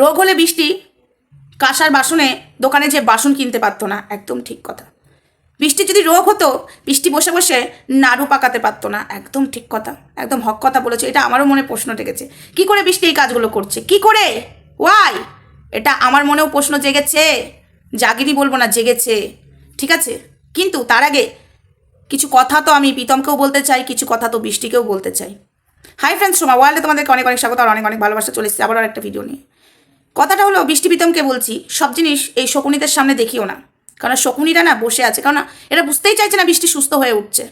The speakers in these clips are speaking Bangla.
রোগ হলে বৃষ্টি, কাঁসার বাসনে দোকানে যে বাসন কিনতে পারতো না, একদম ঠিক কথা। বৃষ্টি যদি রোগ হতো, বৃষ্টি বসে বসে নাড়ু পাকাতে পারতো না, একদম ঠিক কথা, একদম হক কথা বলেছে, এটা আমারও মনে প্রশ্ন টেকেছে কি করে বৃষ্টি এই কাজগুলো করছে? কি করে? ওয়াই এটা আমার মনেও প্রশ্ন জেগেছে, জাগিনি বলব না, জেগেছে, ঠিক আছে? কিন্তু তার আগে কিছু কথা তো আমি প্রীতমকেও বলতে চাই, কিছু কথা তো বৃষ্টিকেও বলতে চাই। হাই ফ্রেন্ডস সোমা ওয়ার্ল্ডে তোমাদেরকে অনেক অনেক স্বাগত, আর অনেক অনেক ভালোবাসা চলে এসেছে আবার একটা ভিডিও নিয়ে। কথাটা হলো বৃষ্টি বলছি, সব জিনিস এই শকুনিদের সামনে দেখিও না। কারণ শকুনিরা না বসে আছে কারণ এরা বুঝতেই চাইছে না বৃষ্টি সুস্থ হয়ে উঠছে।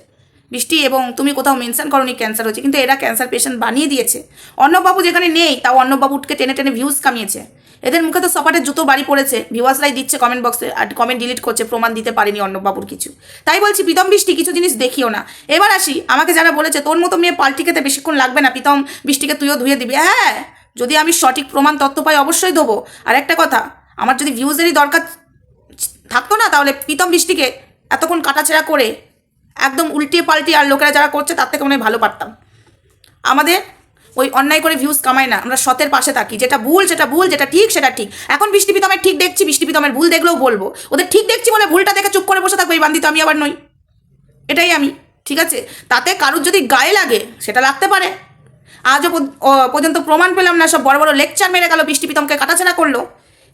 বৃষ্টি এবং তুমি কোথাও মেনশন করনি ক্যান্সার হচ্ছে কিন্তু এরা ক্যান্সার পেশেন্ট বানিয়ে দিয়েছে। অন্নবাবু যেখানে নেই, তাও অন্নবাবুকে টেনে টেনে ভিউজ কামিয়েছে। এদের মুখে তো সপাটের জুতো বাড়ি পড়েছে ভিউয়ার্সরাই দিচ্ছে কমেন্ট বক্সে আর কমেন্ট ডিলিট করছে, প্রমাণ দিতে পারেনি অন্নবাবুর কিছু। তাই বলছি, প্রীতম বৃষ্টি কিছু জিনিস দেখিও না। এবার আসি, আমাকে যারা বলেছে, তোর মতো মেয়ে পাল্টি খেতে বেশিক্ষণ লাগবে না, প্রীতম, বৃষ্টিকে তুইও ধুয়ে দিবি। হ্যাঁ যদি আমি সঠিক প্রমাণ তথ্য পাই, অবশ্যই দেবো। আর একটা কথা, আমার যদি ভিউজেরই দরকার থাকতো না, তাহলে প্রীতম বৃষ্টিকে এতক্ষণ কাটাছেড়া করে একদম উল্টিয়ে পাল্টিয়ে আর লোকেরা যারা করছে, তার থেকে মনে ভালো পারতাম। আমাদের ওই অন্যায় করে ভিউজ কামাই না, আমরা সতের পাশে থাকি। যেটা ভুল, সেটা ভুল, যেটা ঠিক, সেটা ঠিক। এখন বৃষ্টি পিতমের ঠিক দেখছি, বৃষ্টি পিতমের ভুল দেখলেও বলব। ওদের ঠিক দেখছি বলে ভুলটা দেখে চুপ করে বসে থাকব, এই বান্দি তো আমি আবার নই। এটাই আমি, ঠিক আছে? তাতে কারুর যদি গায়ে লাগে, সেটা লাগতে পারে। আজও পর্যন্ত প্রমাণ পেলাম না, সব বড় বড় লেকচার মেরে গেল, বৃষ্টি পিতমকে কাটাছেড়া করল।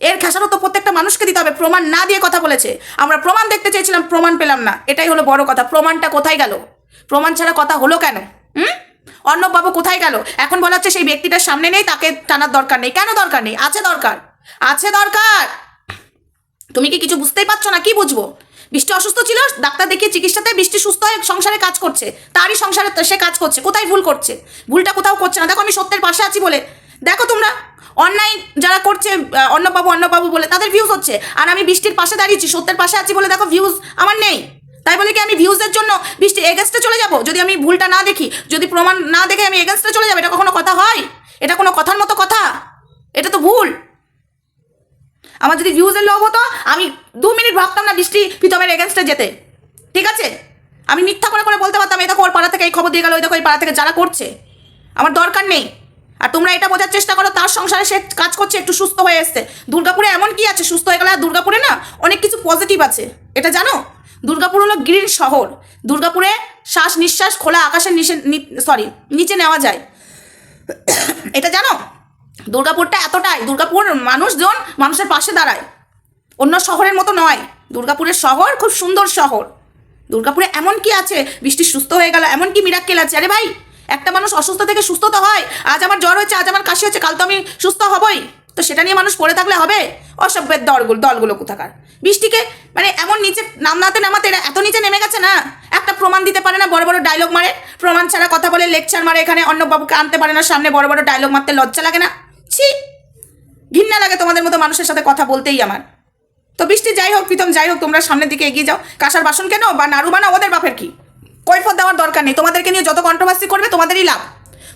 এর খেসারও তো প্রত্যেকটা মানুষকে দিতে হবে, প্রমাণ না দিয়ে কথা বলেছে। আমরা প্রমাণ দেখতে চেয়েছিলাম, প্রমাণ পেলাম না। এটাই হলো বড় কথা, প্রমাণটা কোথায় গেল? প্রমাণ ছাড়া কথা হলো কেন? হুম? অর্ণববাবু কোথায় গেল? এখন বলা হচ্ছে সেই ব্যক্তিটার সামনে নেই, তাকে টানার দরকার নেই। কেন দরকার নেই? আছে দরকার। আছে দরকার। তুমি কি কিছু বুঝতেই পারছ না? কি বুঝব? বৃষ্টি অসুস্থ ছিল, ডাক্তার দেখিয়ে চিকিৎসাতে বৃষ্টি সুস্থ হয়ে সংসারে কাজ করছে। তারই সংসারে সে কাজ করছে, কোথায় ভুল করছে? ভুলটা কোথাও করছে না। দেখো আমি সত্যের পাশে আছি বলে। দেখো তোমরা, অন্যায় যারা করছে অন্নবাবু অন্নবাবু বলে, তাদের ভিউজ হচ্ছে। আর আমি বৃষ্টির পাশে দাঁড়িয়েছি, সত্যের পাশে আছি বলে দেখো ভিউজ আমার নেই। তাই বলে কি আমি ভিউজের জন্য বৃষ্টি এগেনস্টে চলে যাব? যদি আমি ভুলটা না দেখি, যদি প্রমাণ না দেখে আমি এগেনস্টে চলে যাব, এটা কখনো কথা হয়? এটা কোনো কথার মতো কথা? আমার যদি ভিউজের লোভ হতো, আমি দু মিনিট ভাবতাম না বৃষ্টি প্রীতমের এগেনস্টে যেতে। ঠিক আছে? আমি মিথ্যা করে করে বলতে পারতাম, এই দেখো, ওর পাড়া থেকে এই খবর দিয়ে গেল ওই দেখো, এই পাড়া থেকে যারা করছে। আমার দরকার নেই। আর তোমরা এটা বোঝার চেষ্টা করো, তার সংসারে সে কাজ করছে, একটু সুস্থ হয়ে এসছে। দুর্গাপুরে এমন কি আছে? সুস্থ হয়ে গেলে আর দুর্গাপুরে না অনেক কিছু পজিটিভ আছে। এটা জানো? দুর্গাপুর হলো গ্রিন শহর। দুর্গাপুরে শ্বাস নিঃশ্বাস খোলা, আকাশের নিচে সরি নিচে নেওয়া যায়। এটা জানো? দুর্গাপুরটা এতটাই, দুর্গাপুর মানুষজন মানুষের পাশে দাঁড়ায়। অন্য শহরের মতো নয়। দুর্গাপুরের শহর খুব সুন্দর শহর। দুর্গাপুরে এমন কি আছে? বৃষ্টি সুস্থ হয়ে গেল, এমন কি মিরাক্কেল আছে? আরে ভাই, একটা মানুষ অসুস্থ থেকে সুস্থ তো হয়। আজ আমার জ্বর হয়েছে, আজ আমার কাশি হচ্ছে কাল তো আমি সুস্থ হবই। তো সেটা নিয়ে মানুষ পড়ে থাকলে হবে? অসভ্যের দলগুলো দলগুলো কোথাকার? বৃষ্টিকে মানে এমন নিচে নামনাতে নামাতে এরা এত নিচে নেমে গেছে না? একটা প্রমাণ দিতে পারে না, বড় বড় ডায়লগ মারে? প্রমাণ ছাড়া কথা বলে লেকচার মারে এখানে, অন্নবাবুকে আনতে পারে না, সামনে বড় বড় ডায়লগ মারতে লজ্জা লাগে না? ছি। ঘৃণা লাগে তোমাদের মতো মানুষের সাথে কথা বলতেই আমার। তো বৃষ্টি যাই হোক, প্রীতম যাই হোক, তোমরা সামনের দিকে এগিয়ে যাও। কাঁসার বাসন কেন? বা নাড়ু বানাও, ওদের বাপের কি? কৈফত দেওয়ার দরকার নেই। তোমাদেরকে নিয়ে যত কন্ট্রোভার্সি করবে, তোমাদেরই লাভ।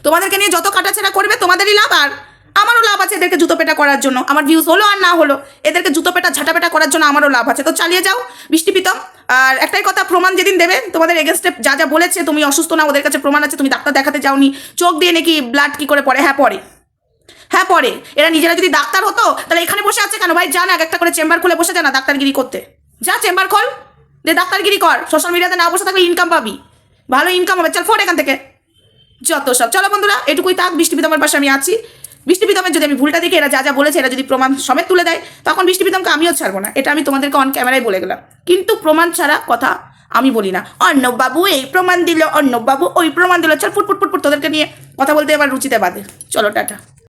তোমাদেরকে নিয়ে যত কাটাছেড়া করবে, তোমাদেরই লাভ। আর আমারও লাভ আছে এদেরকে জুতো পেটা করার জন্য। আমার ভিউজ হলো আর না হলো, এদেরকে জুতো পেটা, ঝাঁটা পেটা করার জন্য আমারও লাভ আছে। তো চালিয়ে যাও, বৃষ্টি প্রীতম। আর একটাই কথা, প্রমাণ যেদিন দেবে, তোমাদের এগেনস্টে যা যা বলেছে, তুমি অসুস্থ না, ওদের কাছে প্রমাণ আছে, তুমি ডাক্তার দেখাতে যাওনি। চোখ দিয়ে নাকি ব্লাড কি করে পড়ে? হ্যাঁ পড়ে। হ্যাঁ পরে। এরা নিজেরা যদি ডাক্তার হতো, তাহলে এখানে বসে আছে কেন? ভাই, জান, এক একটা করে চেম্বার খুলে বসে না ডাক্তারগিরি করতে। যা চেম্বার খোল যে ডাক্তারগিরি কর। সোশ্যাল মিডিয়াতে না বসে থাকলে ইনকাম পাবি। ভালো ইনকাম হবে। চল ফোর এখান থেকে। যত সব। চলো, বন্ধুরা, এটুকুই থাক। বৃষ্টি পিতামের পাশে আমি আছি। বৃষ্টি পিতামের যদি আমি ভুলটা দেখি, এরা যা যা বলেছে, এরা যদি প্রমাণ সমেত তুলে দেয়, তখন বৃষ্টি পিতামকে আমিও ছাড়বো না। এটা আমি তোমাদেরকে অন ক্যামেরায় বলে গেলাম। কিন্তু প্রমাণ ছাড়া কথা আমি বলি না। অর্ণববাবু, এই প্রমাণ দিল। অর্ণববাবু, ওই প্রমাণ দিল। চল ফুট ফুট ফুট ফুট তোদেরকে নিয়ে কথা বলতে এবার রুচিতে বাদে। চলো, টাটা।